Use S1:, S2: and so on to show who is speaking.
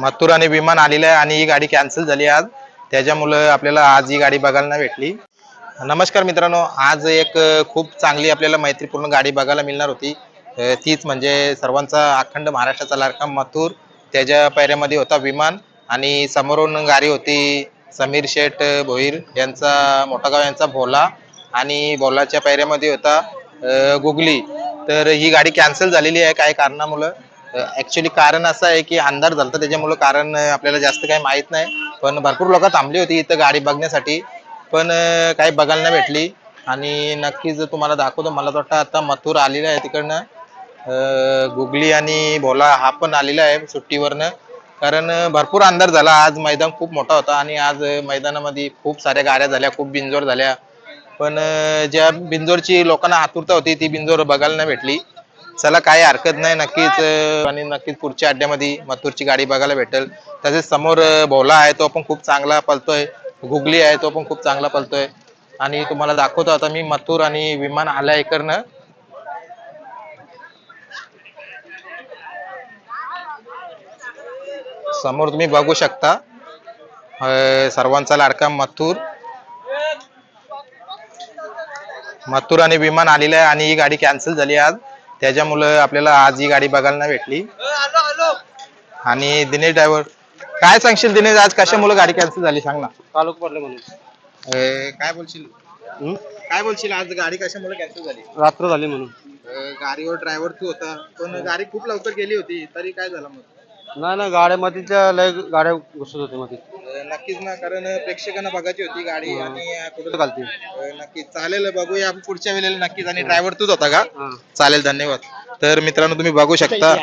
S1: मथुर आणि विमान आलेलं आहे आणि ही गाडी कॅन्सल झाली आज. त्याच्यामुळं आपल्याला आज ही गाडी बघायला नाही भेटली. नमस्कार मित्रांनो आज एक खूप चांगली आपल्याला मैत्रीपूर्ण गाडी बघायला मिळणार होती. तीच म्हणजे सर्वांचा अखंड महाराष्ट्राचा लाडका मथुर. त्याच्या पैऱ्यामध्ये होता विमान आणि समोरून गाडी होती समीर शेठ भोईर यांचा मोठागाव यांचा भोला आणि भोलाच्या पैऱ्यामध्ये होता गुगली. तर ही गाडी कॅन्सल झालेली आहे काही कारणामुळं. ऍक्च्युली कारण असं आहे की अंधार झालता त्याच्यामुळं कारण आपल्याला जास्त काही माहीत नाही. पण भरपूर लोक थांबली होती इथं गाडी बघण्यासाठी. पण काही बघायला नाही भेटली. आणि नक्कीच तुम्हाला दाखवतो मला वाटतं आता मथुर आलेला आहे तिकडनं. गुगली आणि भोला हा पण आलेला आहे सुट्टीवरनं. कारण भरपूर अंधार झाला. आज मैदान खूप मोठा होता आणि आज मैदानामध्ये खूप साऱ्या गाड्या झाल्या खूप बिंजोर झाल्या. पण ज्या बिंजोरची लोकांना आतुरता होती ती बिंजोर बघायला नाही भेटली. चला काही हरकत नाही. नक्कीच आणि नक्कीच पुढच्या अड्ड्यामध्ये मथुरची गाडी बघायला भेटेल. तसेच समोर भोला आहे तो पण खूप चांगला पलतोय गुगली आहे तो पण खूप चांगला पलतोय आणि तुम्हाला दाखवतो आता मी मथुर आणि विमान आल्या इकडनं समोर तुम्ही बघू शकता. सर्वांचा लाडका मथुर. मथुर आणि विमान आलेलं आहे आणि ही गाडी कॅन्सल झाली आज. त्याच्यामुळं आपल्याला आज ही गाडी बघायला नाही भेटली. आणि दिनेश ड्रायव्हर काय सांगशील दिनेश आज कशामुळे गाडी कॅन्सल झाली सांग ना.
S2: तालुक पडले म्हणून.
S1: अ, काय बोलशील? काय बोलशील आज गाडी कशामुळे कॅन्सल झाली?
S2: रात्र झाली म्हणून.
S1: अ, गाडीवर ड्रायव्हर तू होता पण गाडी खूप लवकर गेली होती तरी काय झालं मग?
S2: नाही ना गाड्यामध्ये त्या लय गाड्या घुसत होते मध्ये
S1: नक्कीच ना कारण प्रेक्षकांना बघायची होती गाडी. आणि कुठं
S2: घालते
S1: नक्कीच. चालेल बघूया पुढच्या वेळेला नक्कीच. आणि ड्रायव्हर तूच होता का? चालेल धन्यवाद. तर मित्रांनो तुम्ही बघू शकता.